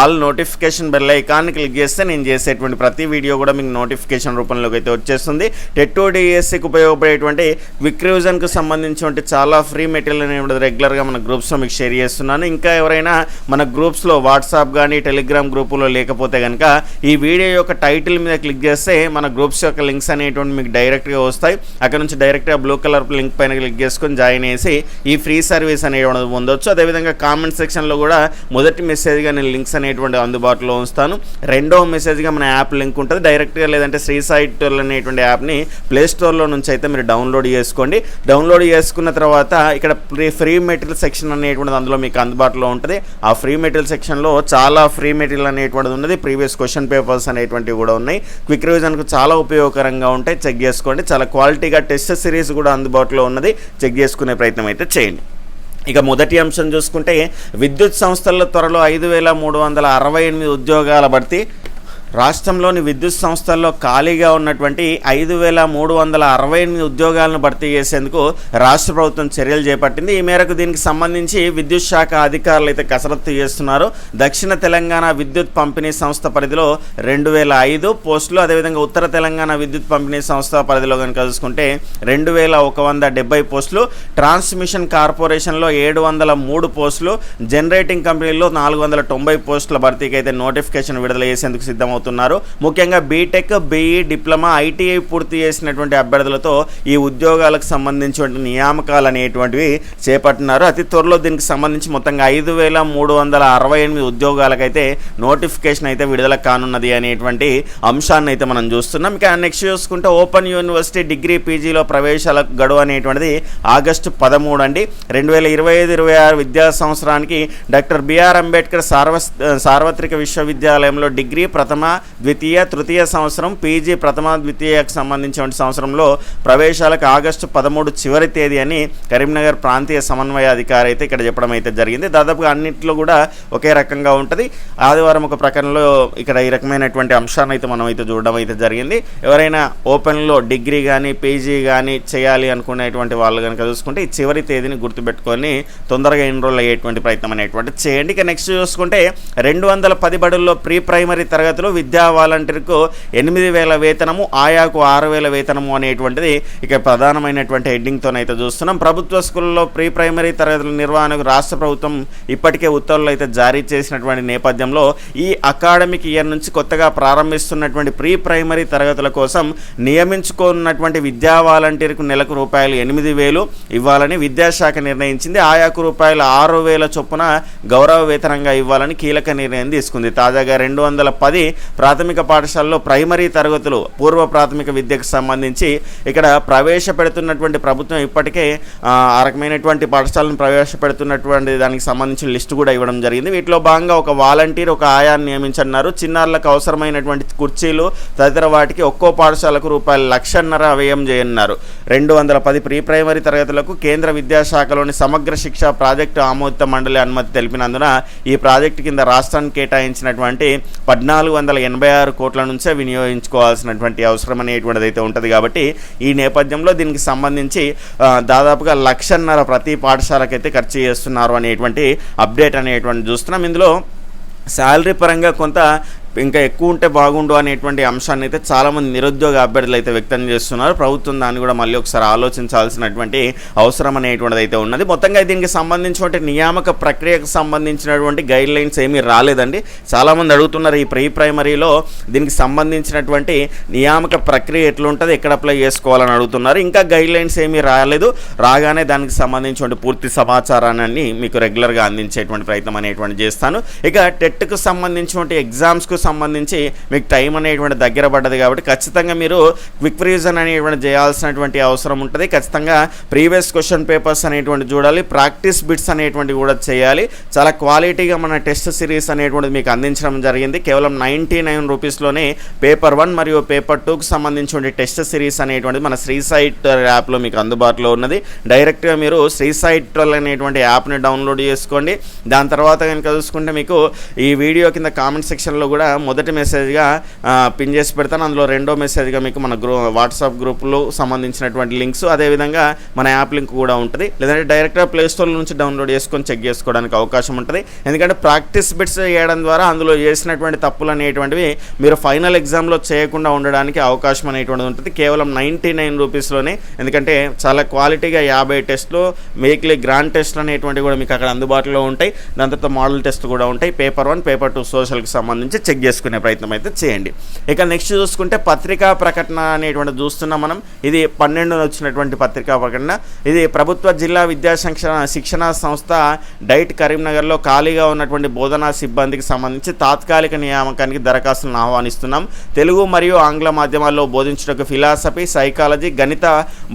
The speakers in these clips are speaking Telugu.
ఆల్ నోటిఫికేషన్ బెల్ ఐకాన్ని క్లిక్ చేస్తే నేను చేసేటువంటి ప్రతి వీడియో కూడా మీకు నోటిఫికేషన్ రూపంలోకి అయితే వచ్చేస్తుంది. టెట్టో డిఎస్సికి ఉపయోగపడేటువంటి క్విక్ రివిజన్కి సంబంధించినటువంటి చాలా ఫ్రీ మెటీరియల్ అనేది రెగ్యులర్గా మన గ్రూప్స్లో మీకు షేర్ చేస్తున్నాను. ఇంకా ఎవరైనా మన గ్రూప్స్లో వాట్సాప్ కానీ టెలిగ్రామ్ గ్రూపులో లేకపోతే కనుక ఈ వీడియో యొక్క టైటిల్ మీద క్లిక్ చేస్తే మన గ్రూప్స్ యొక్క లింక్స్ అనేటువంటి మీకు డైరెక్ట్గా వస్తాయి. అక్కడ నుంచి డైరెక్ట్గా బ్లూ కలర్ లింక్ పైన క్లిక్ చేసుకొని జాయిన్ చేసి ఈ ఫ్రీ సర్వీస్ అనేది పొందొచ్చు. అదేవిధంగా కామెంట్ సెక్షన్లో కూడా మొదటి మెసేజ్గా నేను లింక్స్ అనేటువంటి అందుబాటులో ఉంచుతాను. రెండో మెసేజ్గా మన యాప్ లింక్ ఉంటుంది. డైరెక్ట్గా లేదంటే శ్రీ సైట్ అనేటువంటి యాప్ని ప్లే స్టోర్లో నుంచి అయితే మీరు డౌన్లోడ్ చేసుకోండి. డౌన్లోడ్ చేసుకున్న తర్వాత ఇక్కడ ఫ్రీ ఫ్రీ మెటీరియల్ సెక్షన్ అనేటువంటిది అందులో మీకు అందుబాటులో ఉంటుంది. ఆ ఫ్రీ మెటీరియల్ సెక్షన్లో చాలా ఫ్రీ మెటీరియల్ అనేటువంటిది ఉన్నది. ప్రీవియస్ క్వశ్చన్ పేపర్స్ అనేటువంటివి కూడా ఉన్నాయి. క్విక్ రివిజన్కు చాలా ఉపయోగకరంగా ఉంటాయి. చెక్ చేసుకోండి. చాలా క్వాలిటీగా టెస్ట్ సిరీస్ కూడా అందుబాటులో ఉన్నది. చెక్ చేసుకునే ప్రయత్నం అయితే చేయండి. ఇక మొదటి అంశం చూసుకుంటే విద్యుత్ సంస్థల్లో త్వరలో ఐదు వేల మూడు వందల అరవై ఎనిమిది ఉద్యోగాల భర్తీ రాష్ట్రంలోని విద్యుత్ సంస్థల్లో ఖాళీగా ఉన్నటువంటి ఐదు వేల మూడు వందల అరవై ఎనిమిది ఉద్యోగాలను భర్తీ చేసేందుకు రాష్ట్ర ప్రభుత్వం చర్యలు చేపట్టింది. ఈ మేరకు దీనికి సంబంధించి విద్యుత్ శాఖ అధికారులు అయితే కసరత్తు చేస్తున్నారు. దక్షిణ తెలంగాణ విద్యుత్ పంపిణీ సంస్థ పరిధిలో రెండు వేల ఐదు పోస్టులు అదేవిధంగా ఉత్తర తెలంగాణ విద్యుత్ పంపిణీ సంస్థ పరిధిలో కనుక చూసుకుంటే రెండు వేల ఒక వంద డెబ్బై పోస్టులు ట్రాన్స్మిషన్ కార్పొరేషన్లో ఏడు వందల మూడు పోస్టులు జనరేటింగ్ కంపెనీలో నాలుగు వందల తొంభై పోస్టుల భర్తీకి అయితే నోటిఫికేషన్ విడుదల చేసేందుకు సిద్ధమవుతుంది అవుతున్నారు ముఖ్యంగా బీటెక్ బీఈ డిప్లొమా ఐటీఐ పూర్తి చేసినటువంటి అభ్యర్థులతో ఈ ఉద్యోగాలకు సంబంధించిన నియామకాలు అనేటువంటివి చేపట్టినారు. అతి త్వరలో దీనికి సంబంధించి మొత్తంగా ఐదు వేల మూడు వందల అరవై ఎనిమిది ఉద్యోగాలకైతే నోటిఫికేషన్ అయితే విడుదల కానున్నది అనేటువంటి అంశాన్ని అయితే మనం చూస్తున్నాం. ఇక నెక్స్ట్ చూసుకుంటే ఓపెన్ యూనివర్సిటీ డిగ్రీ పీజీలో ప్రవేశాలకు గడువు అనేటువంటిది ఆగస్టు పదమూడు అండి. రెండు వేల ఇరవై ఐదు ఇరవై ఆరు విద్యా సంవత్సరానికి డాక్టర్ బిఆర్ అంబేద్కర్ సార్వ సార్వత్రిక విశ్వవిద్యాలయంలో డిగ్రీ ప్రథమ ద్వితీయ తృతీయ సంవత్సరం పీజీ ప్రథమ ద్వితీయకు సంబంధించిన సంవత్సరంలో ప్రవేశాలకు ఆగస్టు పదమూడు చివరి తేదీ అని కరీంనగర్ ప్రాంతీయ సమన్వయ అధికారి అయితే ఇక్కడ చెప్పడం అయితే జరిగింది. దాదాపుగా అన్నింటిలో కూడా ఒకే రకంగా ఉంటుంది. ఆదివారం ఒక ప్రకటనలో ఇక్కడ ఈ రకమైనటువంటి అంశాన్ని అయితే మనం అయితే చూడడం అయితే జరిగింది. ఎవరైనా ఓపెన్లో డిగ్రీ కానీ పీజీ కానీ చేయాలి అనుకునేటువంటి వాళ్ళు కనుక చూసుకుంటే ఈ చివరి తేదీని గుర్తుపెట్టుకొని తొందరగా ఎన్రోల్ అయ్యేటువంటి ప్రయత్నం అనేటువంటి చేయండి. ఇక నెక్స్ట్ చూసుకుంటే రెండు వందల పది బడుల్లో ప్రీ ప్రైమరీ తరగతిలో విద్యా వాలంటీర్కు ఎనిమిది వేల వేతనము ఆయాకు ఆరు వేల వేతనము అనేటువంటిది ఇక ప్రధానమైనటువంటి హెడ్డింగ్తోనైతే చూస్తున్నాం. ప్రభుత్వ స్కూల్లో ప్రీ ప్రైమరీ తరగతుల నిర్వహణకు రాష్ట్ర ప్రభుత్వం ఇప్పటికే ఉత్తర్వులు అయితే జారీ చేసినటువంటి నేపథ్యంలో ఈ అకాడమిక్ ఇయర్ నుంచి కొత్తగా ప్రారంభిస్తున్నటువంటి ప్రీ ప్రైమరీ తరగతుల కోసం నియమించుకున్నటువంటి విద్యా వాలంటీర్కు నెలకు రూపాయలు ఎనిమిది వేలు ఇవ్వాలని విద్యాశాఖ నిర్ణయించింది. ఆయాకు రూపాయలు ఆరు వేల చొప్పున గౌరవ వేతనంగా ఇవ్వాలని కీలక నిర్ణయం తీసుకుంది. తాజాగా రెండు వందల పది ప్రాథమిక పాఠశాలలో ప్రైమరీ తరగతులు పూర్వ ప్రాథమిక విద్యకు సంబంధించి ఇక్కడ ప్రవేశపెడుతున్నటువంటి ప్రభుత్వం ఇప్పటికే ఆ, రకమైనటువంటి పాఠశాలను ప్రవేశపెడుతున్నటువంటి దానికి సంబంధించిన లిస్టు కూడా ఇవ్వడం జరిగింది. వీటిలో భాగంగా ఒక వాలంటీర్ ఒక ఆయాన్ని నియమించన్నారు చిన్నారులకు అవసరమైనటువంటి కుర్చీలు తదితర వాటికి ఒక్కో పాఠశాలకు రూపాయలు లక్షన్నర వ్యయం చేయనున్నారు. రెండు వందల పది ప్రీ ప్రైమరీ తరగతులకు కేంద్ర విద్యాశాఖలోని సమగ్ర శిక్ష ప్రాజెక్టు ఆమోదిత మండలి అనుమతి తెలిపినందున ఈ ప్రాజెక్టు కింద రాష్ట్రానికి కేటాయించినటువంటి పద్నాలుగు వందల ఎనభై ఆరు కోట్ల నుంచే వినియోగించుకోవాల్సినటువంటి అవసరం అనేటువంటిది అయితే ఉంటుంది కాబట్టి ఈ నేపథ్యంలో దీనికి సంబంధించి దాదాపుగా లక్షన్నర ప్రతి పాఠశాలకైతే ఖర్చు చేస్తున్నారు అనేటువంటి అప్డేట్ అనేటువంటి చూస్తున్నాం. ఇందులో శాలరీ పరంగా కొంత ఇంకా ఎక్కువ ఉంటే బాగుండు అనేటువంటి అంశాన్ని అయితే చాలామంది నిరుద్యోగ అభ్యర్థులు అయితే వ్యక్తం చేస్తున్నారు. ప్రభుత్వం దాన్ని కూడా మళ్ళీ ఒకసారి ఆలోచించాల్సినటువంటి అవసరం అనేటువంటిది అయితే ఉన్నది. మొత్తంగా దీనికి సంబంధించినటువంటి నియామక ప్రక్రియకు సంబంధించినటువంటి గైడ్ లైన్స్ ఏమీ రాలేదండి. చాలామంది అడుగుతున్నారు ఈ ప్రీ ప్రైమరీలో దీనికి సంబంధించినటువంటి నియామక ప్రక్రియ ఎట్లుంటుంది ఎక్కడ అప్లై చేసుకోవాలని అడుగుతున్నారు. ఇంకా గైడ్ లైన్స్ ఏమీ రాలేదు. రాగానే దానికి సంబంధించినటువంటి పూర్తి సమాచారాన్ని మీకు రెగ్యులర్గా అందించేటువంటి ప్రయత్నం అనేటువంటి చేస్తాను. ఇక టెట్కు సంబంధించినటువంటి ఎగ్జామ్స్కు సంబంధించి మీకు టైం అనేటువంటి దగ్గర పడ్డది కాబట్టి ఖచ్చితంగా మీరు క్విక్ రివిజన్ అనేటువంటి చేయాల్సినటువంటి అవసరం ఉంటుంది. ఖచ్చితంగా ప్రీవియస్ క్వశ్చన్ పేపర్స్ అనేటువంటి చూడాలి. ప్రాక్టీస్ బిట్స్ అనేటువంటివి కూడా చేయాలి. చాలా క్వాలిటీగా మన టెస్ట్ సిరీస్ అనేటువంటిది మీకు అందించడం జరిగింది. కేవలం నైంటీ నైన్ రూపీస్లోనే పేపర్ వన్ మరియు పేపర్ టూకి సంబంధించిన టెస్ట్ సిరీస్ అనేటువంటిది మన శ్రీ సైట్ యాప్లో మీకు అందుబాటులో ఉన్నది. డైరెక్ట్గా మీరు శ్రీ సైట్ అనేటువంటి యాప్ని డౌన్లోడ్ చేసుకోండి. దాని తర్వాత కనుక చూసుకుంటే మీకు ఈ వీడియో కింద కామెంట్ సెక్షన్లో కూడా మొదటి మెసేజ్గా పిన్ చేసి పెడతాను. అందులో రెండో మెసేజ్గా మీకు మన గ్రూ వాట్సాప్ గ్రూపులు సంబంధించినటువంటి లింక్స్ అదేవిధంగా మన యాప్ లింక్ కూడా ఉంటుంది. లేదంటే డైరెక్ట్గా ప్లేస్టోర్ నుంచి డౌన్లోడ్ చేసుకొని చెక్ చేసుకోవడానికి అవకాశం ఉంటుంది. ఎందుకంటే ప్రాక్టీస్ బిట్స్ చేయడం ద్వారా అందులో చేసినటువంటి తప్పులు అనేటువంటివి మీరు ఫైనల్ ఎగ్జామ్లో చేయకుండా ఉండడానికి అవకాశం అనేటువంటిది ఉంటుంది. కేవలం నైంటీ నైన్ రూపీస్లోనే ఎందుకంటే చాలా క్వాలిటీగా యాభై టెస్ట్లు వీక్లీ గ్రాండ్ టెస్ట్ అనేటువంటివి కూడా మీకు అక్కడ అందుబాటులో ఉంటాయి. దాని తర్వాత మోడల్ టెస్ట్ కూడా ఉంటాయి. పేపర్ వన్ పేపర్ టూ సోషల్కి సంబంధించి చెక్ చేసుకునే ప్రయత్నం అయితే చేయండి. ఇక నెక్స్ట్ చూసుకుంటే పత్రికా ప్రకటన అనేటువంటి చూస్తున్నాం మనం. ఇది పన్నెండున వచ్చినటువంటి పత్రికా ప్రకటన. ఇది ప్రభుత్వ జిల్లా విద్యా శిక్షణ శిక్షణ సంస్థ డైట్ కరీంనగర్లో ఖాళీగా ఉన్నటువంటి బోధనా సిబ్బందికి సంబంధించి తాత్కాలిక నియామకానికి దరఖాస్తులను ఆహ్వానిస్తున్నాం. తెలుగు మరియు ఆంగ్ల మాధ్యమాల్లో బోధించుటకు ఫిలాసఫీ సైకాలజీ గణిత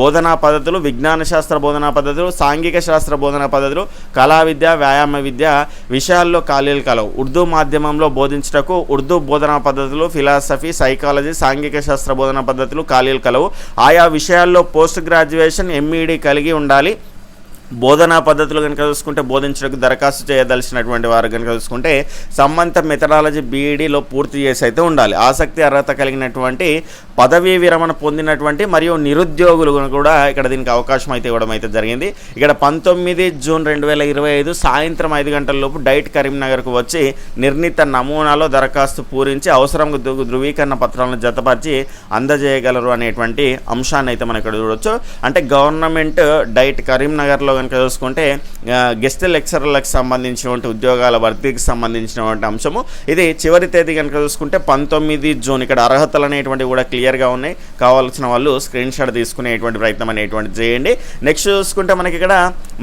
బోధనా పద్ధతులు విజ్ఞాన శాస్త్ర బోధనా పద్ధతులు సాంఘిక శాస్త్ర బోధనా పద్ధతులు కళా విద్య వ్యాయామ విద్య విషయాల్లో ఖాళీలు కలవు. ఉర్దూ మాధ్యమంలో బోధించుటకు ఉర్దూ బోధనా పద్ధతులు ఫిలాసఫీ సైకాలజీ సాంఘిక శాస్త్ర బోధనా పద్ధతులు ఖాళీలు కలవు. ఆయా విషయాల్లో పోస్ట్ గ్రాడ్యుయేషన్ ఎంఈడి కలిగి ఉండాలి. బోధనా పద్ధతులు కనుక చూసుకుంటే బోధించడానికి దరఖాస్తు చేయదలిచినటువంటి వారు కనుక చూసుకుంటే సంబంధిత మెథడాలజీ బీఈడీలో పూర్తి చేసి అయితే ఉండాలి. ఆసక్తి అర్హత కలిగినటువంటి పదవీ విరమణ పొందినటువంటి మరియు నిరుద్యోగులు కూడా ఇక్కడ దీనికి అవకాశం అయితే ఇవ్వడం అయితే జరిగింది. ఇక్కడ పంతొమ్మిది జూన్ రెండు వేల ఇరవై ఐదు సాయంత్రం ఐదు గంటల లోపు డైట్ కరీంనగర్కు వచ్చి నిర్ణీత నమూనాలో దరఖాస్తు పూరించి అవసరం ధృవీకరణ పత్రాలను జతపరిచి అందజేయగలరు అనేటువంటి అంశాన్ని అయితే మనం ఇక్కడ చూడొచ్చు. అంటే గవర్నమెంట్ డైట్ కరీంనగర్లో కనుక చూసుకుంటే గెస్ట్ లెక్చరర్లకు సంబంధించినటువంటి ఉద్యోగాల భర్తీకి సంబంధించినటువంటి అంశము. ఇది చివరి తేదీ కనుక చూసుకుంటే పంతొమ్మిది జూన్ ఇక్కడ అర్హతలు అనేటువంటివి కూడా క్లియర్గా ఉన్నాయి. కావాల్సిన వాళ్ళు స్క్రీన్ షాట్ తీసుకునేటువంటి ప్రయత్నం అనేటువంటి చేయండి. నెక్స్ట్ చూసుకుంటే మనకి ఇక్కడ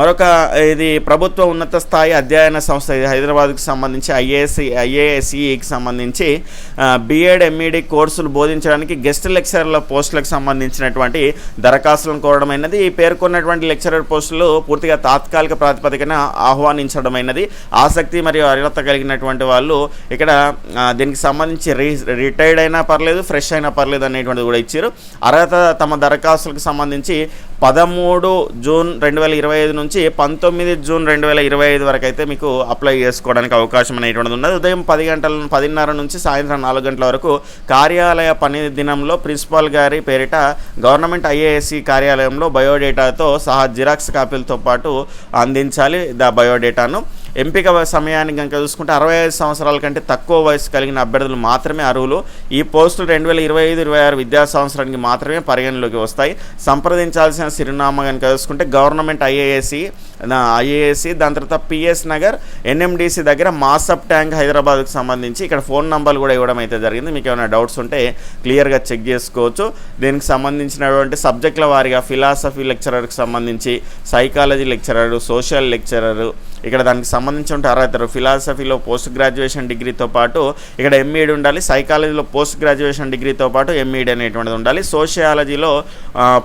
మరొక ఇది ప్రభుత్వ ఉన్నత స్థాయి అధ్యయన సంస్థ ఇది హైదరాబాద్కి సంబంధించి ఐఏఎస్సి ఐఏఎస్ఈకి సంబంధించి బీఎడ్ ఎంఈడి కోర్సులు బోధించడానికి గెస్ట్ లెక్చరర్ల పోస్టులకు సంబంధించినటువంటి దరఖాస్తులను కోరడమైనది. ఈ పేర్కొన్నటువంటి లెక్చరర్ పోస్టులు పూర్తిగా తాత్కాలిక ప్రాతిపదికన ఆహ్వానించడమైనది. ఆసక్తి మరియు అర్హత కలిగినటువంటి వాళ్ళు ఇక్కడ దీనికి సంబంధించి రీ రిటైర్డ్ అయినా పర్లేదు ఫ్రెష్ అయినా పర్లేదు అనేటువంటిది కూడా ఇచ్చారు. అర్హత తమ దరఖాస్తులకు సంబంధించి పదమూడు జూన్ రెండు వేల ఇరవై ఐదు నుంచి పంతొమ్మిది జూన్ రెండు వేల ఇరవై ఐదు వరకు అయితే మీకు అప్లై చేసుకోవడానికి అవకాశం అనేటువంటిది ఉన్నది. ఉదయం పది గంటల పదిన్నర నుంచి సాయంత్రం నాలుగు గంటల వరకు కార్యాలయ పని దినంలో ప్రిన్సిపాల్ గారి పేరిట గవర్నమెంట్ ఐఏఎస్సి కార్యాలయంలో బయోడేటాతో సహా జిరాక్స్ కాపీలతో పాటు అందించాలి ద బయోడేటాను. ఎంపిక సమయానికి కనుక చూసుకుంటే అరవై ఐదు సంవత్సరాల కంటే తక్కువ వయసు కలిగిన అభ్యర్థులు మాత్రమే అర్హులు. ఈ పోస్టులు రెండు వేల ఇరవై ఐదు ఇరవై ఆరు విద్యా సంవత్సరానికి మాత్రమే పరిగణలోకి వస్తాయి. సంప్రదించాల్సిన చిరునామా కనుక చూసుకుంటే గవర్నమెంట్ ఐఏఎస్సి ఐఏఎస్సి దాని తర్వాత పిఎస్ నగర్ ఎన్ఎండిసి దగ్గర మాసప్ ట్యాంక్ హైదరాబాద్కు సంబంధించి ఇక్కడ ఫోన్ నంబర్లు కూడా ఇవ్వడం అయితే జరిగింది. మీకు ఏమైనా డౌట్స్ ఉంటే క్లియర్గా చెక్ చేసుకోవచ్చు. దీనికి సంబంధించినటువంటి సబ్జెక్టుల వారిగా ఫిలాసఫీ లెక్చరర్కి సంబంధించి సైకాలజీ లెక్చరర్ సోషల్ లెక్చరర్ ఇక్కడ దానికి సంబంధించి ఉంటే అర్హత ఫిలాసఫీలో పోస్ట్ గ్రాడ్యుయేషన్ డిగ్రీతో పాటు ఇక్కడ ఎంఈడి ఉండాలి సైకాలజీలో పోస్ట్ గ్రాడ్యుయేషన్ డిగ్రీతో పాటు ఎంఈడి అనేటువంటిది ఉండాలి. సోషియాలజీలో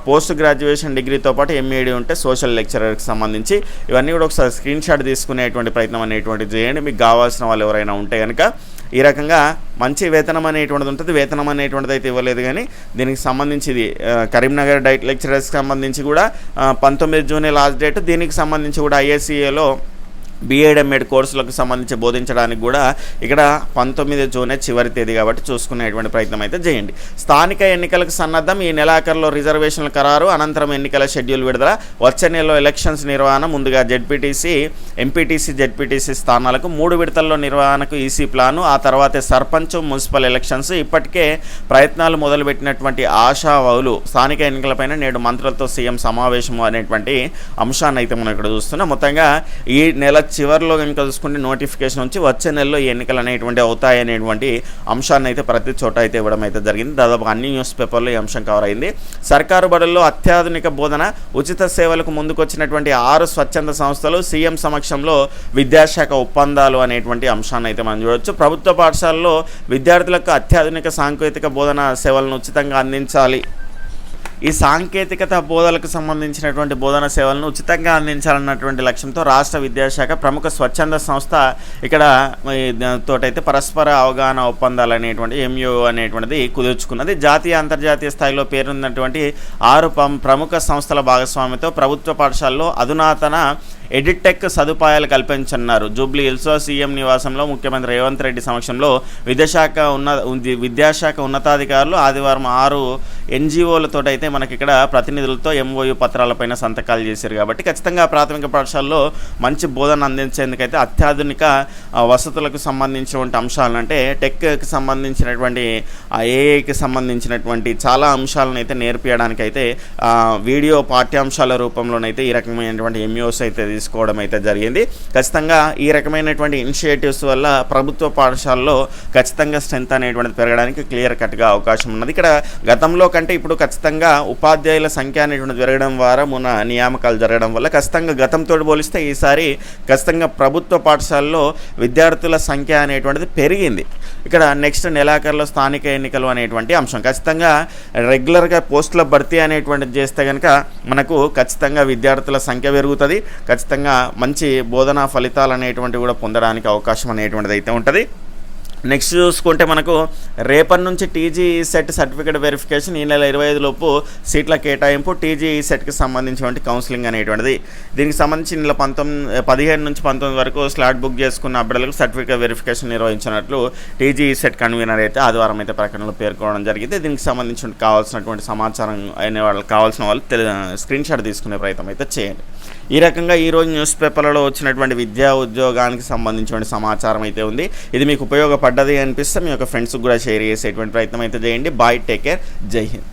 పోస్ట్ గ్రాడ్యుయేషన్ డిగ్రీతో పాటు ఎంఈడి ఉంటే సోషల్ లెక్చరర్కి సంబంధించి ఇవన్నీ కూడా ఒకసారి స్క్రీన్ షాట్ తీసుకునేటువంటి ప్రయత్నం అనేటువంటిది చేయండి. మీకు కావాల్సిన వాళ్ళు ఎవరైనా ఉంటే కనుక ఈ రకంగా మంచి వేతనం అనేటువంటిది ఉంటుంది. వేతనం అనేటువంటిది అయితే ఇవ్వలేదు కానీ దీనికి సంబంధించి ఇది కరీంనగర్ డైట్ లెక్చరర్స్కి సంబంధించి కూడా పంతొమ్మిది జూన్ లాస్ట్ డేట్. దీనికి సంబంధించి కూడా ఐఎస్సీఏలో బీఏడ్ ఎంఎడ్ కోర్సులకు సంబంధించి బోధించడానికి కూడా ఇక్కడ పంతొమ్మిది జూనే చివరి తేదీ కాబట్టి చూసుకునేటువంటి ప్రయత్నం అయితే చేయండి. స్థానిక ఎన్నికలకు సన్నద్ధం ఈ నెలాఖరులో రిజర్వేషన్ల ఖరారు అనంతరం ఎన్నికల షెడ్యూల్ విడుదల వచ్చే నెలలో ఎలక్షన్స్ నిర్వహణ ముందుగా జెడ్పీటీసీ ఎంపీటీసీ జెడ్పీటీసీ స్థానాలకు మూడు విడతల్లో నిర్వహణకు ఈసీ ప్లాను ఆ తర్వాతే సర్పంచ్ మున్సిపల్ ఎలక్షన్స్ ఇప్పటికే ప్రయత్నాలు మొదలుపెట్టినటువంటి ఆశావవులు స్థానిక ఎన్నికలపైన నేడు మంత్రులతో సీఎం సమావేశం అనేటువంటి అంశాన్ని అయితే మనం ఇక్కడ చూస్తున్నాం. మొత్తంగా ఈ నెల చివరిలో కనుక చూసుకుంటే నోటిఫికేషన్ వచ్చి వచ్చే నెలలో ఈ ఎన్నికలు అనేటువంటి అవుతాయి అనేటువంటి అంశాన్ని అయితే ప్రతి చోట అయితే ఇవ్వడం అయితే జరిగింది. దాదాపు అన్ని న్యూస్ పేపర్లో ఈ అంశం కవర్ అయింది. సర్కారు బడుల్లో అత్యాధునిక బోధన ఉచిత సేవలకు ముందుకొచ్చినటువంటి ఆరు స్వచ్ఛంద సంస్థలు సీఎం సమక్షంలో విద్యాశాఖ ఒప్పందాలు అనేటువంటి అంశాన్ని అయితే మనం చూడవచ్చు ప్రభుత్వ పాఠశాలలో విద్యార్థులకు అత్యాధునిక సాంకేతిక బోధన సేవలను ఉచితంగా అందించాలి. ఈ సాంకేతికత బోధనలకు సంబంధించినటువంటి బోధన సేవలను ఉచితంగా అందించాలన్నటువంటి లక్ష్యంతో రాష్ట్ర విద్యాశాఖ ప్రముఖ స్వచ్ఛంద సంస్థ ఇక్కడ తోటైతే పరస్పర అవగాహన ఒప్పందాలు అనేటువంటి ఎంయూ అనేటువంటిది కుదుర్చుకున్నది. జాతీయ అంతర్జాతీయ స్థాయిలో పేరున్నటువంటి ఆరు పం- ప్రముఖ సంస్థల భాగస్వామ్యంతో ప్రభుత్వ పాఠశాలలో అధునాతన ఎడిటెక్ సదుపాయాలు కల్పించన్నారు జూబ్లీ హిల్స్లో సీఎం నివాసంలో ముఖ్యమంత్రి రేవంత్ రెడ్డి సమక్షంలో విద్యాశాఖ ఉన్న విద్యాశాఖ ఉన్నతాధికారులు ఆదివారం ఆరు ఎన్జిఓలతో అయితే మనకి ఇక్కడ ప్రతినిధులతో ఎంఓయు పత్రాలపైన సంతకాలు చేశారు కాబట్టి ఖచ్చితంగా ప్రాథమిక పాఠశాలలో మంచి బోధన అందించేందుకైతే అత్యాధునిక వసతులకు సంబంధించినటువంటి అంశాలు అంటే టెక్కి సంబంధించినటువంటి ఏఐకి సంబంధించినటువంటి చాలా అంశాలను అయితే నేర్పించడానికి అయితే వీడియో పాఠ్యాంశాల రూపంలోనైతే ఈ రకమైనటువంటి ఎంఈఓస్ అయితే తీసుకోవడం అయితే జరిగింది. ఖచ్చితంగా ఈ రకమైనటువంటి ఇనిషియేటివ్స్ వల్ల ప్రభుత్వ పాఠశాలలో ఖచ్చితంగా స్ట్రెంత్ అనేటువంటిది పెరగడానికి క్లియర్ కట్గా అవకాశం ఉన్నది. ఇక్కడ గతంలో కంటే ఇప్పుడు ఖచ్చితంగా ఉపాధ్యాయుల సంఖ్య అనేటువంటిది పెరగడం ద్వారా మన నియామకాలు జరగడం వల్ల ఖచ్చితంగా గతంతో పోలిస్తే ఈసారి ఖచ్చితంగా ప్రభుత్వ పాఠశాలలో విద్యార్థుల సంఖ్య అనేటువంటిది పెరిగింది. ఇక్కడ నెక్స్ట్ నెలాఖరులో స్థానిక ఎన్నికలు అనేటువంటి అంశం. ఖచ్చితంగా రెగ్యులర్గా పోస్టుల భర్తీ అనేటువంటిది చేస్తే కనుక మనకు ఖచ్చితంగా విద్యార్థుల సంఖ్య పెరుగుతుంది. ఖచ్చితంగా మంచి బోధనా ఫలితాలు అనేటువంటివి కూడా పొందడానికి అవకాశం అనేటువంటిది అయితే ఉంటుంది. నెక్స్ట్ చూసుకుంటే మనకు రేపటి నుంచి టీజీ సెట్ సర్టిఫికేట్ వెరిఫికేషన్ ఈ నెల ఇరవై ఐదు లోపు సీట్ల కేటాయింపు టీజీ సెట్కి సంబంధించినటువంటి కౌన్సిలింగ్ అనేటువంటిది. దీనికి సంబంధించి నెల పంతొమ్మిది పదిహేను నుంచి పంతొమ్మిది వరకు స్లాట్ బుక్ చేసుకున్న అభ్యర్థులకు సర్టిఫికేట్ వెరిఫికేషన్ నిర్వహించినట్లు టీజీ సెట్ కన్వీనర్ అయితే ఆదివారం అయితే ప్రకటనలో పేర్కొనడం జరిగింది. దీనికి సంబంధించి కావాల్సినటువంటి సమాచారం అయిన వాళ్ళకి కావాల్సిన వాళ్ళు తెలి స్క్రీన్ షాట్ తీసుకునే ప్రయత్నం అయితే చేయండి. ఈ రకంగా ఈరోజు న్యూస్ పేపర్లలో వచ్చినటువంటి విద్యా ఉద్యోగానికి సంబంధించిన సమాచారం అయితే ఉంది. ఇది మీకు ఉపయోగపడ్డది అనిపిస్తే మీ యొక్క ఫ్రెండ్స్కి కూడా షేర్ చేసేటువంటి ప్రయత్నం అయితే చేయండి. బాయ్ టేక్ కేర్ జై హింద్.